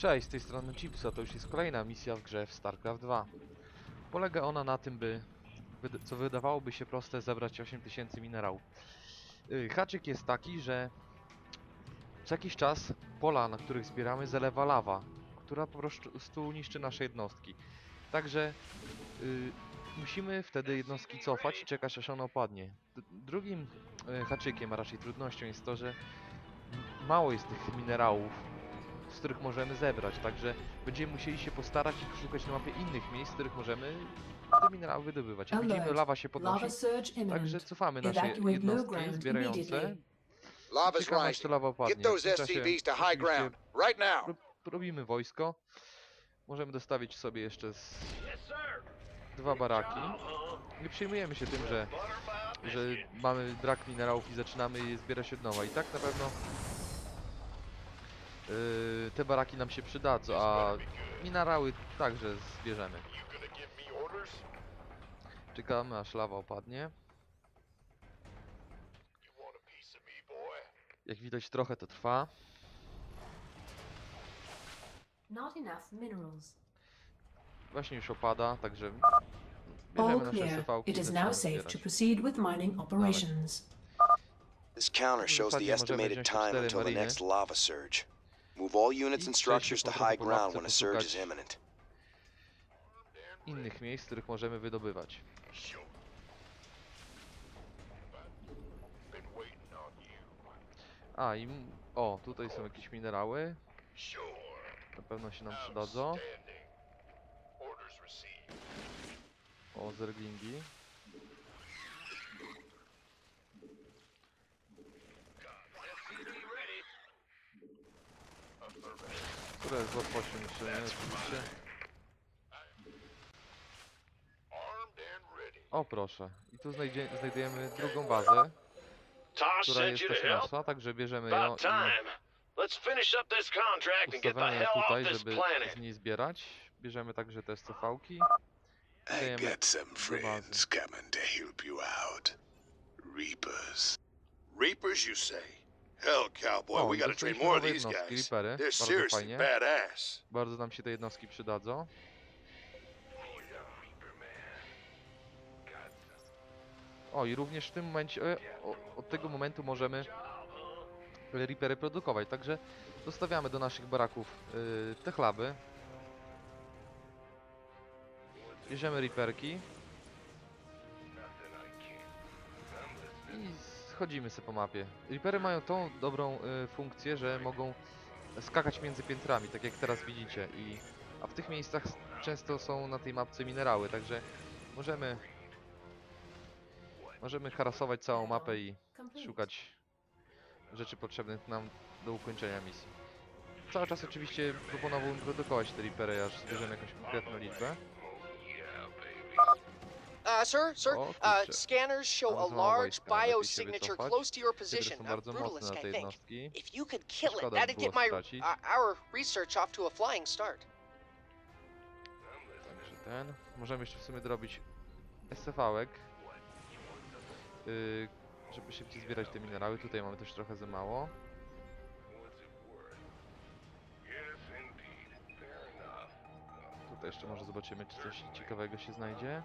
Cześć, z tej strony Chipsa, to już jest kolejna misja w grze w StarCraft 2. Polega ona na tym, by, co wydawałoby się proste, zebrać 8000 minerałów. Yy, Haczyk jest taki, że co jakiś czas pola, na których zbieramy, zalewa lawa, która po prostu niszczy nasze jednostki. Także yy, musimy wtedy jednostki cofać i czekać aż ona opadnie. D- drugim yy, haczykiem, a raczej trudnością jest to, że mało jest tych minerałów, z których możemy zebrać, także będziemy musieli się postarać i szukać na mapie innych miejsc, z których możemy te minerały wydobywać. Jak widzimy, lawa się podnosi, także cofamy nasze jednostki zbierające. Lava's aż ta rising. lawa opadnie. Get those W tym czasie SCVs to high oczywiście ground. Right now. ro- robimy wojsko. Możemy dostawić sobie jeszcze z dwa baraki. Nie przejmujemy się tym, że, że mamy brak minerałów i zaczynamy je zbierać od nowa. I tak na pewno yy, te baraki nam się przydadzą, a minerały także zbierzemy. Czekamy aż lawa opadnie. Jak widać trochę to trwa. Właśnie już opada, także All bierzemy nasze clear. SV It is now safe to proceed with mining operations. This counter shows the estimated time until the next lava surge. Move all units and structures to high ground when a surge is imminent. innych miejsc, których możemy wydobywać. A i o, tutaj są jakieś minerały. Na pewno się nam przydadzą. O, zerglingi. Które jest łatwością niszczenia oczywiście. O proszę. I tu znajdzie, znajdujemy drugą bazę, Tosh która sent jest you to też help? nasza, także bierzemy ją About i time. Let's finish up this contract and get the ustawiamy hell ją off tutaj, this żeby planet. z niej zbierać. Bierzemy także te SCV-ki. I Damn it. got some friends coming to help you out. Reapers. Reapers, you say? Hell, cowboy, we gotta train more of these guys. They're seriously badass. Bardzo nam się te jednostki przydadzą. O, i również w tym momencie, e, o, od tego momentu możemy Reapery produkować, także dostawiamy do naszych baraków y, te chlaby. Bierzemy Reaperki. Schodzimy sobie po mapie. Reapery mają tą dobrą y, funkcję, że mogą skakać między piętrami, tak jak teraz widzicie. I, a w tych miejscach często są na tej mapce minerały, także możemy możemy harasować całą mapę i szukać rzeczy potrzebnych nam do ukończenia misji. Cały czas oczywiście proponowałbym produkować te Reapery, aż zbierzemy jakąś konkretną liczbę. Uh, sir, sir, uh, scanners show a large biosignature close to your position. A brutalist, I think. If you could kill it, that'd get my uh, our research off to a flying start. Także ten. Możemy jeszcze w sumie dorobić SCV-ek. Yy, żeby szybciej zbierać te minerały. Tutaj mamy też trochę za mało. Tutaj jeszcze może zobaczymy, czy coś ciekawego się znajdzie.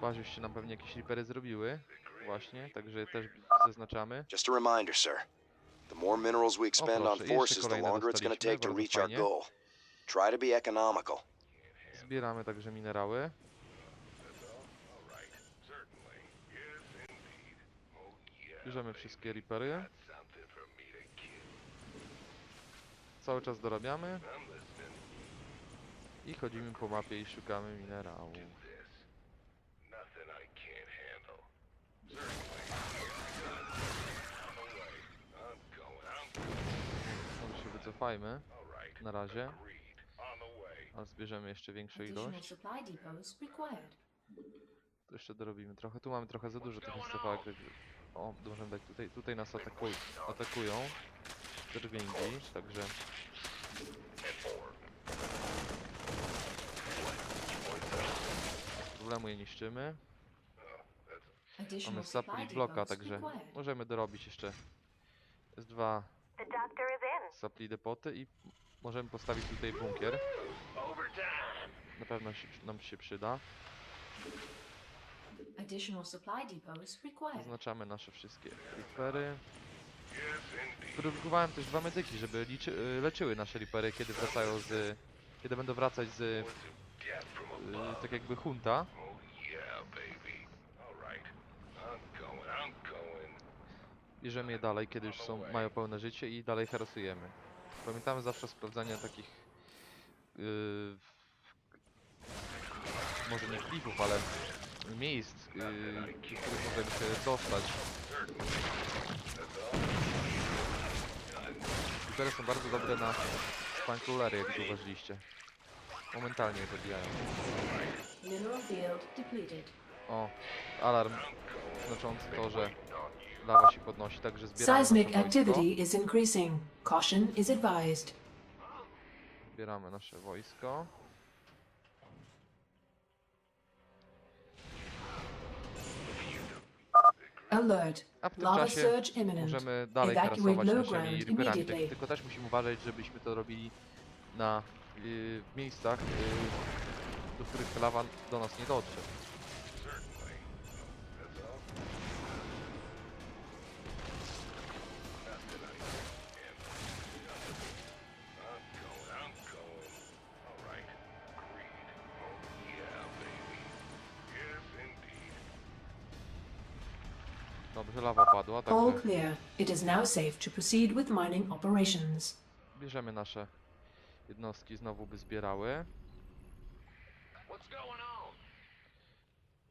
Bazie już się nam pewnie jakieś ripery zrobiły. Właśnie, także też zaznaczamy. Just a reminder, sir. The more minerals we expend on forces, the longer it's gonna take to reach our goal. Try to be economical. Zbieramy także minerały. Bierzemy wszystkie ripery. Cały czas dorabiamy. I chodzimy po mapie i szukamy minerałów. Może się wycofajmy. Na razie. Ale zbierzemy jeszcze większą ilość. To jeszcze dorobimy trochę. Tu mamy trochę za dużo tych także- O, możemy dać tutaj. Tutaj nas atakuj, atakują. Zerglingi, także... Problemu je niszczymy. Mamy supply bloka, także możemy dorobić jeszcze z dwa supply depoty i możemy postawić tutaj bunkier. Na pewno się, nam się przyda. Zaznaczamy nasze wszystkie ripery. Produkowałem też dwa medyki, żeby liczy, y, leczyły nasze ripery, kiedy wracają z... Kiedy będą wracać z... y, tak jakby hunta. Oh yeah, baby. All right. I'm going. I'm going. Bierzemy je dalej, kiedy już są, mają pełne życie i dalej harasujemy. Pamiętamy zawsze sprawdzania takich... Yy, może nie klifów, ale miejsc, yy, których możemy się dostać. Ripery są bardzo dobre na spankrulery, jak zauważyliście. Momentalnie je zabijają. O, alarm znaczący to, że lawa się podnosi, także zbieramy Seismic nasze wojsko. activity is increasing. Caution is advised. Zbieramy nasze wojsko. Alert. A w tym Lava czasie surge imminent. możemy dalej Evacuate low naszymi ground riperami. Tak, immediately. tylko też musimy uważać, żebyśmy to robili na y, miejscach, y, do których lawa do nas nie dotrze. Dobrze, lawa padła, All także clear. It is now safe to proceed with mining operations. bierzemy nasze jednostki, znowu by zbierały. What's going on?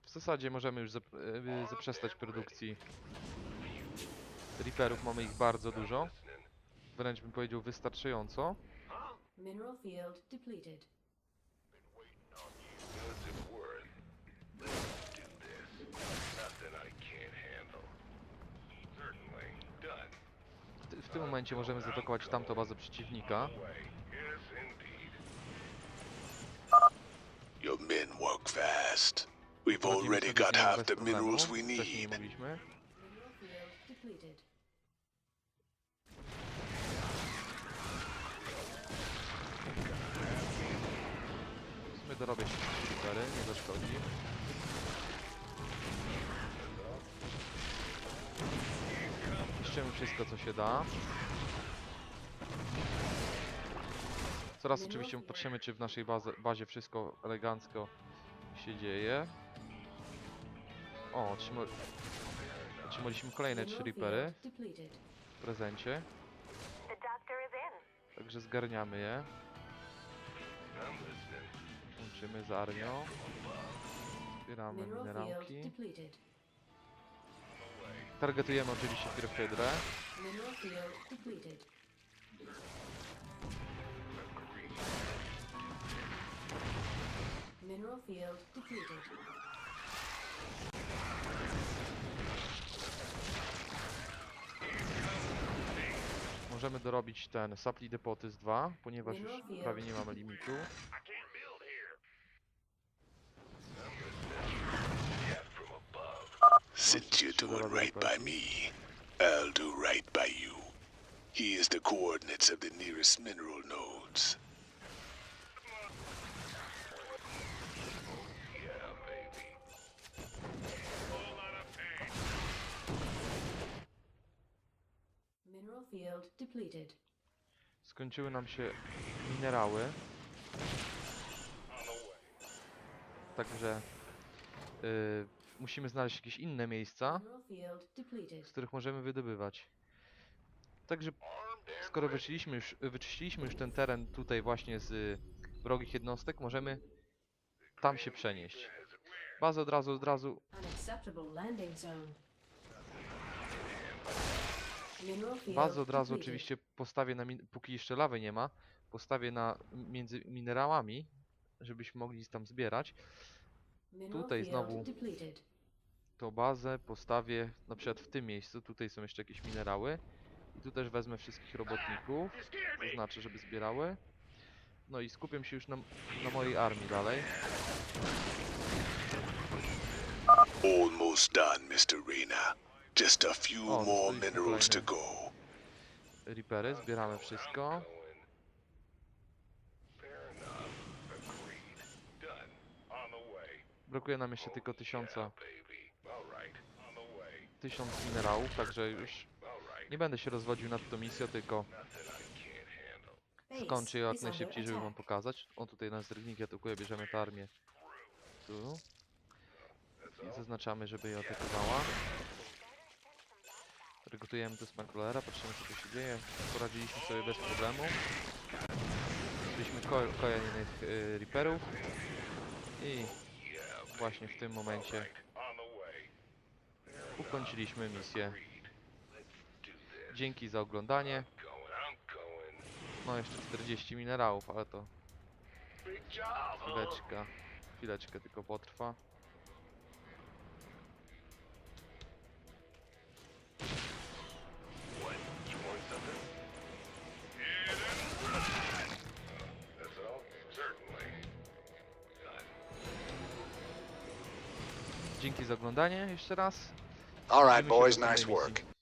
W zasadzie możemy już zap y, zaprzestać produkcji Reaperów, mamy ich bardzo dużo. Wręcz bym powiedział wystarczająco. Mineral field depleted. Does it worth? Let's do this. Nothing I can't handle. Certainly. Done. W, ty- w tym momencie możemy zaatakować tamtą bazę przeciwnika. Your men work fast. We've already got half the minerals we need. W sumie dorobię się z Reapery, nie zaszkodzi. Niszczymy wszystko co się da. Coraz oczywiście patrzymy czy w naszej bazie, bazie wszystko elegancko się dzieje. O, otrzyma... otrzymaliśmy kolejne trzy Reapery w prezencie. Także zgarniamy je. Łączymy z armią. Zbieramy minerałki. Targetujemy oczywiście Firfydrę. Mineral. Możemy dorobić ten Supply Depoty z 2, ponieważ już prawie nie mamy limitu. Since you're doing right by me, I'll do right by you. Here's the coordinates of the nearest mineral nodes. Yeah, baby. Whole lot of pain. Mineral field depleted. Skończyły nam się minerały, On the way. także y, musimy znaleźć jakieś inne miejsca, z których możemy wydobywać. Także skoro wyczyściliśmy już, wyczyściliśmy już ten teren tutaj właśnie z y, wrogich jednostek, możemy tam się przenieść. Bazę od razu, od razu Bazę od razu oczywiście postawię na, póki jeszcze lawy nie ma, postawię na między minerałami, żebyśmy mogli tam zbierać. Tutaj znowu-. To bazę postawię na przykład w tym miejscu, tutaj są jeszcze jakieś minerały. I tu też wezmę wszystkich robotników, me. zaznaczę, żeby zbierały. No i skupię się już na, na mojej armii dalej. Almost done, Mr. Reyna. Just a few Oh, more minerals to go. Reapery, zbieramy wszystko. Brakuje nam jeszcze tylko tysiąca. On tysiąc minerałów, także już nie będę się rozwodził nad tą misją, tylko skończę ją jak najszybciej, żeby wam pokazać. O, tutaj nas drgnik atakuje, bierzemy tę armię tu i zaznaczamy, żeby je atakowała. Rekrutujemy do Spanklera, patrzymy co tu się dzieje. Poradziliśmy sobie bez problemu. Byliśmy ko kolejnych y, Reaperów i właśnie w tym momencie ukończyliśmy misję. Dzięki za oglądanie. No jeszcze 40 minerałów, ale to chwileczkę, chwileczkę tylko potrwa. Dzięki za oglądanie jeszcze raz. All right, Widzimy się boys, nice work.